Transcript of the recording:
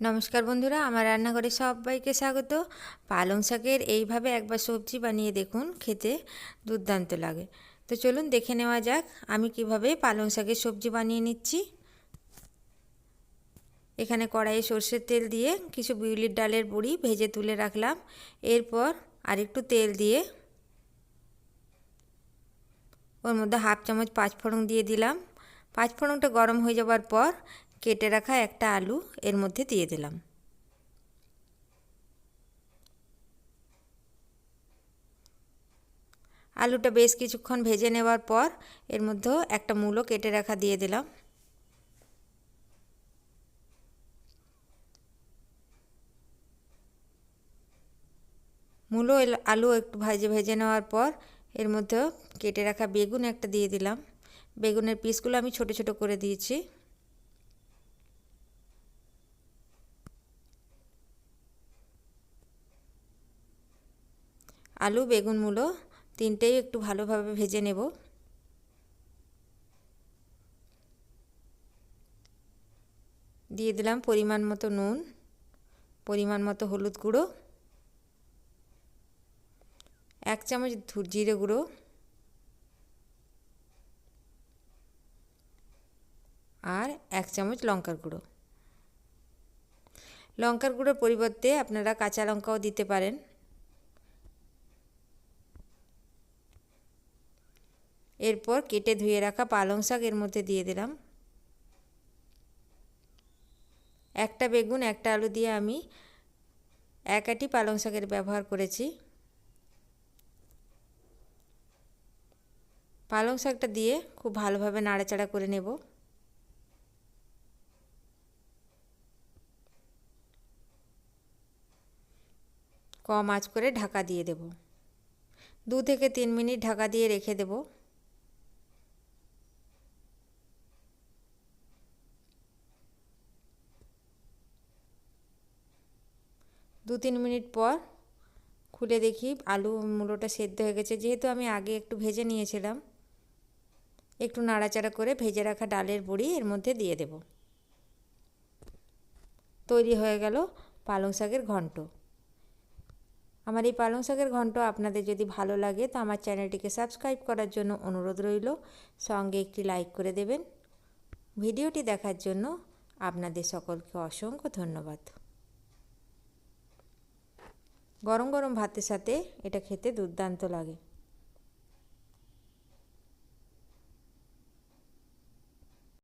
নমস্কার বন্ধুরা, আমার রান্নাঘরে সবাইকে স্বাগত। পালং শাকের এইভাবে একবার সবজি বানিয়ে দেখুন, খেতে দুর্দান্ত লাগে। তো চলুন দেখে নেওয়া যাক, আমি কীভাবে পালং শাকের সবজি বানিয়ে নিচ্ছি। এখানে কড়াইয়ে সর্ষের তেল দিয়ে কিছু বিউলির ডালের বড়ি ভেজে তুলে রাখলাম। এরপর আরেকটু তেল দিয়ে ওর মধ্যে হাফ চামচ পাঁচফোড়ন দিয়ে দিলাম। পাঁচফোড়নটা গরম হয়ে যাওয়ার পর কেটে রাখা একটা আলু এর মধ্যে দিয়ে দিলাম। আলুটা বেশ কিছুক্ষণ ভেজে নেওয়ার পর এর মধ্যেও একটা মূলো কেটে রাখা দিয়ে দিলাম। মূলো আলু একটু ভাজে ভেজে নেওয়ার পর এর মধ্যে কেটে রাখা বেগুন একটা দিয়ে দিলাম। বেগুনের পিসগুলো আমি ছোট ছোট করে দিয়েছি। আলু, বেগুন, মূলো তিনটেই একটু ভালোভাবে ভেজে নেব। দিয়ে দিলাম পরিমাণ মতো নুন, পরিমাণ মতো হলুদ গুঁড়ো, এক চামচ জিরে গুঁড়ো, আর এক চামচ লঙ্কার গুঁড়ো। লঙ্কার গুঁড়োর পরিবর্তে আপনারা কাঁচা লঙ্কাও দিতে পারেন। এরপর কেটে ধুয়ে রাখা পালং শাক এর মধ্যে দিয়ে দিলাম। একটা বেগুন, একটা আলু দিয়ে আমি এক আটি পালং শাকের ব্যবহার করেছি। পালং শাকটা দিয়ে খুব ভালোভাবে নাড়াচাড়া করে নেব। কম আঁচ করে ঢাকা দিয়ে দেব। দু থেকে তিন মিনিট ঢাকা দিয়ে রেখে দেবো। দু তিন মিনিট পর খুলে দেখি আলু মূলোটা সেদ্ধ হয়ে গেছে। যেহেতু আমি আগে একটু ভেজে নিয়েছিলাম, একটু নাড়াচাড়া করে ভেজে রাখা ডালের বড়ি এর মধ্যে দিয়ে দেব। তৈরি হয়ে গেল পালং শাকের ঘন্ট। আমার এই পালং শাকের ঘন্ট আপনাদের যদি ভালো লাগে তো আমার চ্যানেলটিকে সাবস্ক্রাইব করার জন্য অনুরোধ রইল। সঙ্গে একটি লাইক করে দেবেন। ভিডিওটি দেখার জন্য আপনাদের সকলকে অসংখ্য ধন্যবাদ। গরম গরম ভাতের সাথে এটা খেতে দুর্দান্ত লাগে